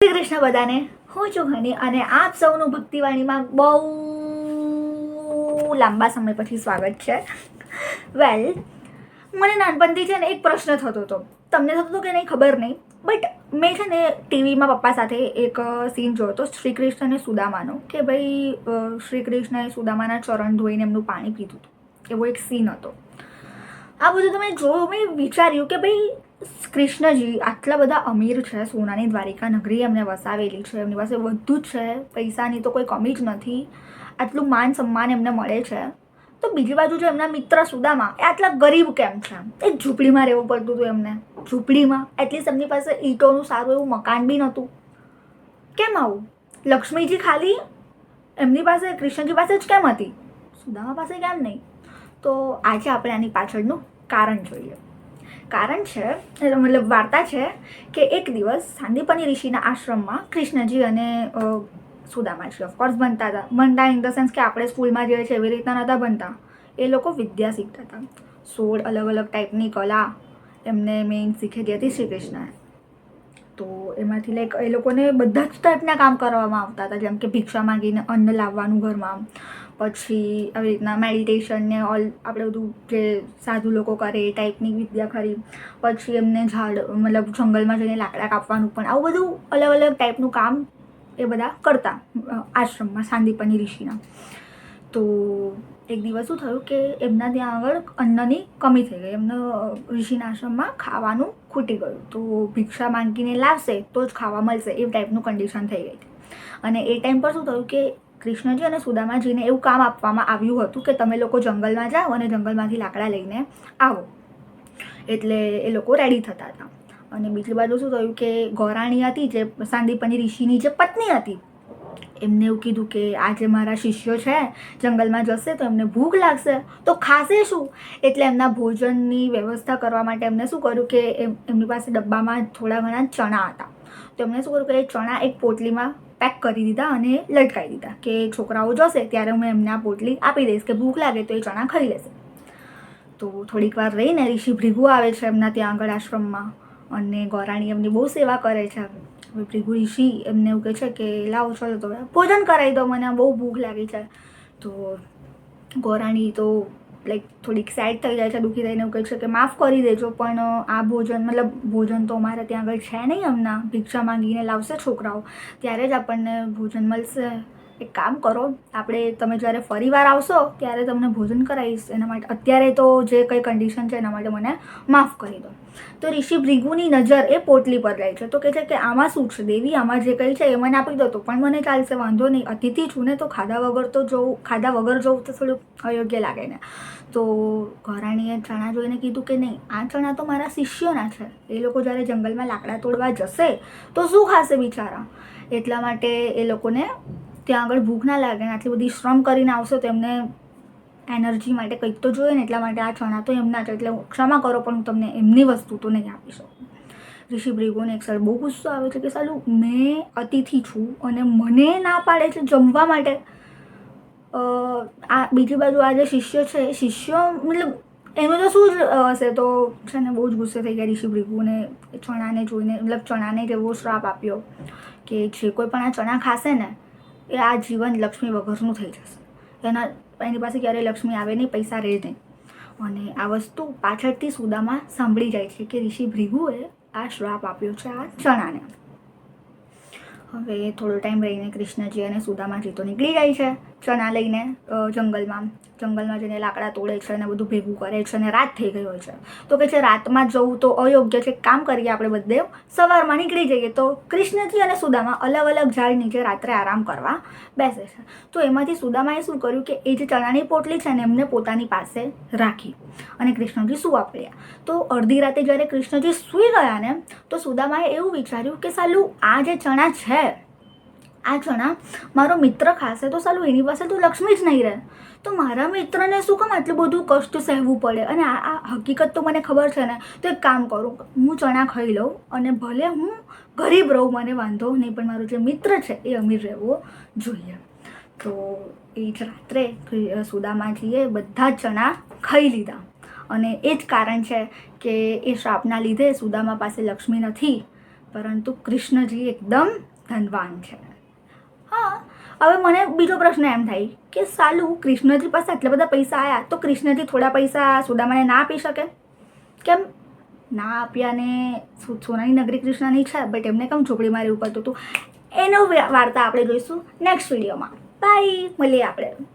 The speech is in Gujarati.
શ્રી કૃષ્ણ બધાને. હું છું હની અને આપ સૌનું ભક્તિવાણીમાં બહુ લાંબા સમય પછી સ્વાગત છે. વેલ મને નાનપણથી છે ને એક પ્રશ્ન થતો હતો. તમને થતો હતો કે નહીં, ખબર નહીં. બટ મેં છે ને ટીવીમાં પપ્પા સાથે એક સીન જોયો હતો શ્રી કૃષ્ણ અને સુદામાનો. કે ભાઈ શ્રી કૃષ્ણએ સુદામાના ચરણ ધોઈને એમનું પાણી પીધું હતું. એવો એક સીન હતો. આ બધું તમે જોયું મેં વિચાર્યું કે ભાઈ કૃષ્ણજી આટલા બધા અમીર છે, સોનાની દ્વારિકા નગરી એમને વસાવેલી છે, એમની પાસે બધું જ છે, પૈસાની તો કોઈ કમી જ નથી. આટલું માન સન્માન એમને મળે છે. તો બીજી બાજુ જો એમના મિત્ર સુદામા, એ આટલા ગરીબ કેમ છે? એક ઝૂંપડીમાં રહેવું પડતું હતું એમને. ઝૂંપડીમાં. એટલીસ્ટ એમની પાસે ઈંટોનું સારું એવું મકાન બી નહોતું. કેમ આવું? લક્ષ્મીજી ખાલી એમની પાસે, કૃષ્ણજી પાસે જ કેમ હતી? સુદામા પાસે કેમ નહીં. તો આજે આપણે આની પાછળનું કારણ જોઈએ. કારણ છે મતલબ વાર્તા છે કે એક દિવસ સાંદીપની ઋષિના આશ્રમમાં કૃષ્ણજી અને સુદામાજી ઓફકોર્સ બનતા હતા. બનતા ઇન ધ સેન્સ કે આપણે સ્કૂલમાં જે છે એવી રીતના નહોતા બનતા. એ લોકો વિદ્યા શીખતા હતા. સોળ અલગ અલગ ટાઈપની કલા એમને મેઇન શીખેલી હતી શ્રી કૃષ્ણએ તો એમાંથી લાઈક એ લોકોને બધા જ ટાઈપના કામ કરવામાં આવતા હતા. જેમ કે ભિક્ષા માંગીને અન્ન લાવવાનું ઘરમાં. પછી આવી રીતના મેડિટેશન ને ઓલ આપણે બધું જે સાધુ લોકો કરે એ ટાઈપની વિદ્યા ખરી. પછી એમને ઝાડ, મતલબ જંગલમાં જઈને લાકડા કાપવાનું પણ, આવું બધું અલગ અલગ ટાઈપનું કામ એ બધા કરતા આશ્રમમાં, સાંદીપની ઋષિના. તો એક દિવસ શું થયું કે એમના ત્યાં આગળ અન્નની કમી થઈ ગઈ. એમને ઋષિના આશ્રમમાં ખાવાનું ખૂટી ગયું. તો ભિક્ષા માંગીને લાવશે તો જ ખાવા મળશે, એ ટાઈપનું કન્ડિશન થઈ ગઈ અને એ ટાઈમ પર શું થયું કે કૃષ્ણજી અને સુદામાજીને એવું કામ આપવામાં આવ્યું હતું કે તમે લોકો જંગલમાં જાઓ અને જંગલમાંથી લાકડા લઈને આવો. એટલે એ લોકો રેડી થતા હતા. અને બીજી બાજુ શું થયું કે ગોરાણી હતી, જે સાંદીપની ઋષિની જે પત્ની હતી, એમને એવું કીધું કે આજે મારા શિષ્યો છે, જંગલમાં જશે તો એમને ભૂખ લાગશે. તો ખાશે શું? એટલે એમના ભોજનની વ્યવસ્થા કરવા માટે એમને શું કર્યું કે એમ, એમની પાસે ડબ્બામાં થોડા ઘણા ચણા હતા. તો એમને શું કર્યું કે એ ચણા એક પોટલીમાં પેક કરી દીધા અને લટકાવી દીધા કે છોકરાઓ જશે ત્યારે હું એમને આ પોટલી આપી દઈશ કે ભૂખ લાગે તો એ ચણા ખાઈ લેશે. તો થોડીક વાર રહીને ઋષિ ભૃગુ આવે છે એમના ત્યાં આગળ આશ્રમમાં અને ગોરાણી એમની બહુ સેવા કરે છે. હવે ભૃગુ ઋષિ એમને એવું કહે છે કે, લાવો, ચલો તો ભોજન કરાવી દો, મને બહુ ભૂખ લાગી છે. તો ગોરાણી તો લાઈક થોડીક સેડ થઈ જાય છે, દુઃખી થઈને એવું કહે છે કે માફ કરી દેજો, પણ આ ભોજન, મતલબ ભોજન તો અમારે ત્યાં આગળ છે નહીં હમણાં, ભિક્ષા માંગીને લાવશે છોકરાઓ, ત્યારે જ આપણને ભોજન મળશે. એક કામ કરો, આપણે તમે જ્યારે ફરીવાર આવશો, ત્યારે તમને ભોજન કરાવીશ. એના માટે અત્યારે તો જે કંઈ કન્ડિશન છે એના માટે મને માફ કરી દો. તો ઋષિ ભૃગુની નજર એ પોટલી પર રહે છે. તો કહે છે કે આમાં શું છે? દેવી આમાં જે કંઈ છે એ મને આપી દો તો પણ મને ચાલશે, વાંધો નહીં. અતિથિ છું ને તો ખાધા વગર તો જવું, ખાધા વગર જવું તો થોડુંક અયોગ્ય લાગે ને. તો ઘરાણીએ ચણા જોઈને કીધું કે નહીં, આ ચણા તો મારા શિષ્યોના છે. એ લોકો જ્યારે જંગલમાં લાકડા તોડવા જશે તો શું ખાશે બિચારા? એટલા માટે એ લોકોને ત્યાં આગળ ભૂખ ના લાગે ને આટલી બધી શ્રમ કરીને આવશે તો એમને એનર્જી માટે કંઈક તો જોઈએ ને એટલા માટે આ ચણા તો એમના છે એટલે ક્ષમા કરો, પણ હું તમને એમની વસ્તુ તો નહીં આપી શકું. ઋષિ ભૃગુને એક સાલ બહુ ગુસ્સો આવે છે કે સાલું, મેં અતિથિ છું અને મને ના પાડે છે જમવા માટે. આ બીજી બાજુ આ જે શિષ્ય છે, શિષ્યો મતલબ એનું તો શું જ હશે? તો છે ને બહુ જ ગુસ્સે થઈ ગયા ઋષિ ભૃગુને ચણાને જોઈને, મતલબ ચણાને એવો શ્રાપ આપ્યો કે જે કોઈ પણ આ ચણા ખાશે ને એ આ જીવન લક્ષ્મી વગરનું થઈ જશે. એના, એની પાસે ક્યારેય લક્ષ્મી આવે નહીં, પૈસા રહે નહીં. અને આ વસ્તુ પાછળથી સુદામાં સાંભળી જાય છે કે ઋષિ ભૃગુએ આ શ્રાપ આપ્યો છે આ ચણાને હવે થોડો ટાઈમ રહીને કૃષ્ણજી અને સુદામાજી તો નીકળી જાય છે. ચણા લઈને જંગલમાં જંગલમાં જઈને લાકડા તોડે છે અને બધું ભેગું કરે છે અને રાત થઈ ગઈ હોય છે. તો કે છે, રાતમાં જવું તો અયોગ્ય છે. કામ કરીએ આપણે બધે. સવારમાં નીકળી જઈએ તો કૃષ્ણજી અને સુદામા અલગ અલગ ઝાડ નીચે રાત્રે આરામ કરવા બેસે છે. તો એમાંથી સુદામાએ શું કર્યું કે એ જે ચણાની પોટલી છે ને એમને પોતાની પાસે રાખી અને કૃષ્ણજી સુવા પડ્યા. તો અડધી રાતે જ્યારે કૃષ્ણજી સૂઈ ગયા ને, તો સુદામાએ એવું વિચાર્યું કે સાલું આ જે ચણા છે આ ચણા મારો મિત્ર ખાશે તો સાલું એની પાસે તો લક્ષ્મી જ નહીં રહે. તો મારા મિત્રને શું કામ આટલું બધું કષ્ટ સહેવું પડે? અને આ આ હકીકત તો મને ખબર છે ને, તો એક કામ કરું. હું ચણા ખાઈ લઉં અને ભલે હું ગરીબ રહું, મને વાંધો નહીં, પણ મારો જે મિત્ર છે એ અમીર રહેવો જોઈએ. તો એ જ રાત્રે સુદામાજીએ બધા જ ચણા ખાઈ લીધા. અને એ જ કારણ છે કે એ શ્રાપના લીધે સુદામા પાસે લક્ષ્મી નથી, પરંતુ કૃષ્ણજી એકદમ ધનવાન છે. હવે મને બીજો પ્રશ્ન એમ થાય કે સાલું કૃષ્ણજી પાસે આટલા બધા પૈસા આવ્યા તો કૃષ્ણજી થોડા પૈસા સુદામાને ના આપી શકે? કેમ? ના આપ્યા ને સોનાની નગરી કૃષ્ણની છે બટ એમને કેમ ઝોપડી મારી ઉપર હતું એનો વાર્તા આપણે જોઈશું નેક્સ્ટ વિડીયોમાં બાય મળીએ આપણે.